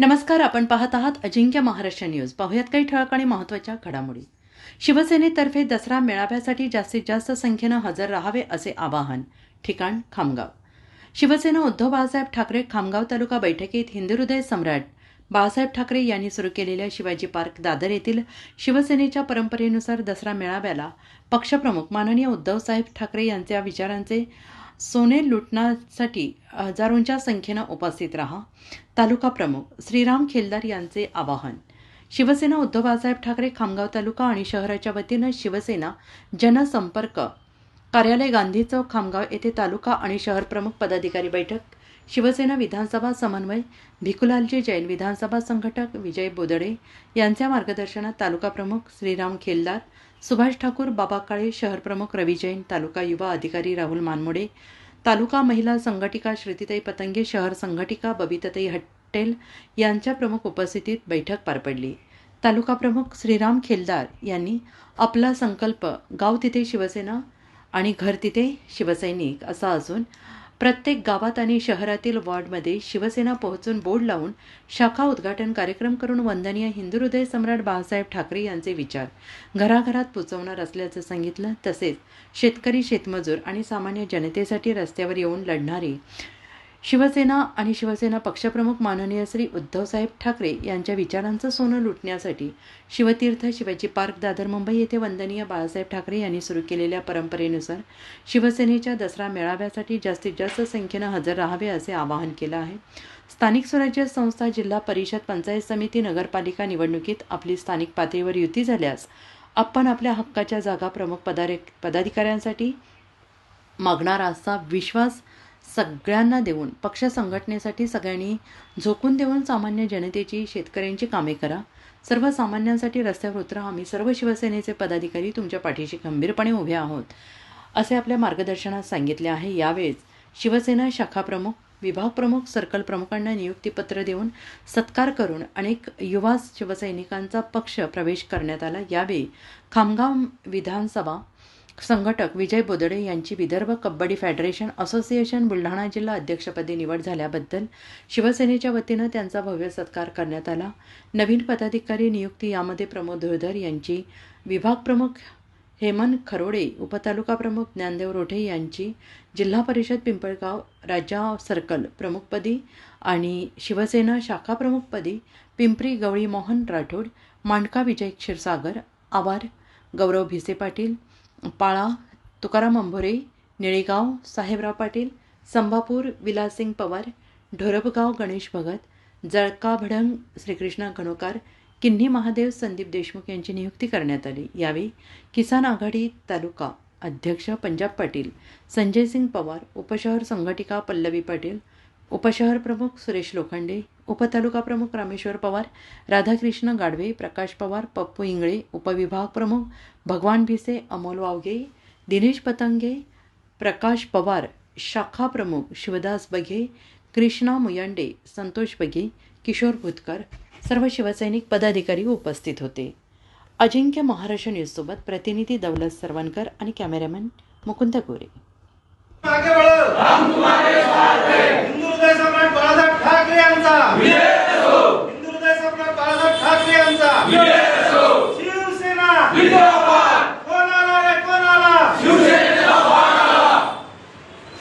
नमस्कार आपण पाहत आहात अजिंक्य महाराष्ट्र न्यूज. पाहुयात काही ठळक आणि महत्त्वाच्या घडामोडी. शिवसेनेतर्फे दसरा मेळाव्यासाठी जास्तीत जास्त संख्येनं हजर राहावे असे आवाहन. ठिकाण खामगाव. शिवसेना उद्धव बाळासाहेब ठाकरे खामगाव तालुका बैठकीत हिंदुहृदय सम्राट बाळासाहेब ठाकरे यांनी सुरू केलेल्या शिवाजी पार्क दादर येथील शिवसेनेच्या परंपरेनुसार दसरा मेळाव्याला पक्षप्रमुख माननीय उद्धवसाहेब ठाकरे यांच्या विचारांचे सोने लुटण्यासाठी हजारोंच्या संख्येनं उपस्थित राहा. तालुका प्रमुख श्रीराम खेलदार यांचे आवाहन. शिवसेना उद्धव बाळासाहेब ठाकरे खामगाव तालुका आणि शहराच्या वतीनं शिवसेना जनसंपर्क कार्यालय गांधी चौक खामगाव येथे तालुका आणि शहर प्रमुख पदाधिकारी बैठक शिवसेना विधानसभा समन्वय भिकुलालजी जैन विधानसभा संघटक विजय बोदडे यांच्या मार्गदर्शनात तालुका प्रमुख श्रीराम खेलदार सुभाष ठाकूर बाबा काळे शहर प्रमुख रवी जैन तालुका युवा अधिकारी राहुल मानमोडे तालुका महिला संघटिका श्रुतीताई पतंगे शहर संघटिका बबिताताई हट्टेल यांच्या प्रमुख उपस्थितीत बैठक पार पडली. तालुका प्रमुख श्रीराम खेलदार यांनी आपला संकल्प गाव तिथे शिवसेना आणि घर तिथे शिवसैनिक असा असून प्रत्येक गावात आणि शहरातील वॉर्डमध्ये शिवसेना पोहोचून बोर्ड लावून शाखा उद्घाटन कार्यक्रम करून वंदनीय हिंदू हृदय सम्राट बाळासाहेब ठाकरे यांचे विचार. घराघरात पोचवणार असल्याचं सांगितलं तसेच शेतकरी शेतमजूर आणि सामान्य जनतेसाठी रस्त्यावर येऊन लढणारे शिवसेना आणि शिवसेना पक्षप्रमुख माननीय श्री उद्धवसाहेब ठाकरे यांच्या विचारांचं सोनं लुटण्यासाठी शिवतीर्थ शिवाजी पार्क दादर मुंबई येथे वंदनीय बाळासाहेब ठाकरे यांनी सुरू केलेल्या परंपरेनुसार शिवसेनेच्या दसरा मेळाव्यासाठी जास्तीत जास्त संख्येनं हजर राहावे असे आवाहन केलं आहे. स्थानिक स्वराज्य संस्था जिल्हा परिषद पंचायत समिती नगरपालिका निवडणुकीत आपली स्थानिक पातळीवर युती झाल्यास आपण आपल्या हक्काच्या जागा प्रमुख पदारे पदाधिकाऱ्यांसाठी मागणार असा विश्वास सगळ्यांना देऊन पक्ष संघटनेसाठी सगळ्यांनी झोकून देऊन सामान्य जनतेची शेतकऱ्यांची कामे करा. सर्वसामान्यांसाठी रस्त्यावर उतरा. आम्ही सर्व शिवसेनेचे पदाधिकारी तुमच्या पाठीशी खंबीरपणे उभे आहोत असे आपल्या मार्गदर्शनात सांगितले आहे. यावेळेस शिवसेना शाखा प्रमुख विभाग प्रमुख सर्कल प्रमुखांना नियुक्तीपत्र देऊन सत्कार करून अनेक युवा शिवसैनिकांचा पक्ष प्रवेश करण्यात आला. यावेळी खामगाव विधानसभा संघटक विजय बोदडे यांची विदर्भ कबड्डी फेडरेशन असोसिएशन बुलढाणा जिल्हा अध्यक्षपदी निवड झाल्याबद्दल शिवसेनेच्या वतीनं त्यांचा भव्य सत्कार करण्यात आला. नवीन पदाधिकारी नियुक्ती यामध्ये प्रमोद धुळधर यांची विभाग प्रमुख हेमंत खरोडे उपतालुका प्रमुख ज्ञानदेव रोठे यांची जिल्हा परिषद पिंपळगाव राजा सर्कल प्रमुखपदी आणि शिवसेना शाखा प्रमुखपदी पिंपरी गवळी मोहन राठोड मांडका विजय क्षीरसागर आवार गौरव भिसे पाटील पाळा तुकाराम अंभोरे निळेगाव साहेबराव पाटील संभापूर विलासिंग पवार ढोरबगाव गणेश भगत जळका भडंग श्रीकृष्णा घणोकार किन्ही महादेव संदीप देशमुख यांची नियुक्ती करण्यात आली. यावेळी किसान आघाडी तालुका अध्यक्ष पंजाब पाटील संजय सिंग पवार उपशहर संघटिका पल्लवी पाटील उपशहर प्रमुख सुरेश लोखंडे उपतालुका प्रमुख रामेश्वर पवार राधाकृष्ण गाडवे प्रकाश पवार पप्पू इंगळे उपविभाग प्रमुख भगवान भिसे अमोल वावगे दिनेश पतंगे प्रकाश पवार शाखा प्रमुख शिवदास बघे कृष्णा मुयंडे संतोष बघे किशोर भुतकर सर्व शिवसैनिक पदाधिकारी उपस्थित होते. अजिंक्य महाराष्ट्र न्यूजसोबत प्रतिनिधी दौलत सरवणकर आणि कॅमेरामॅन मुकुंद गोरे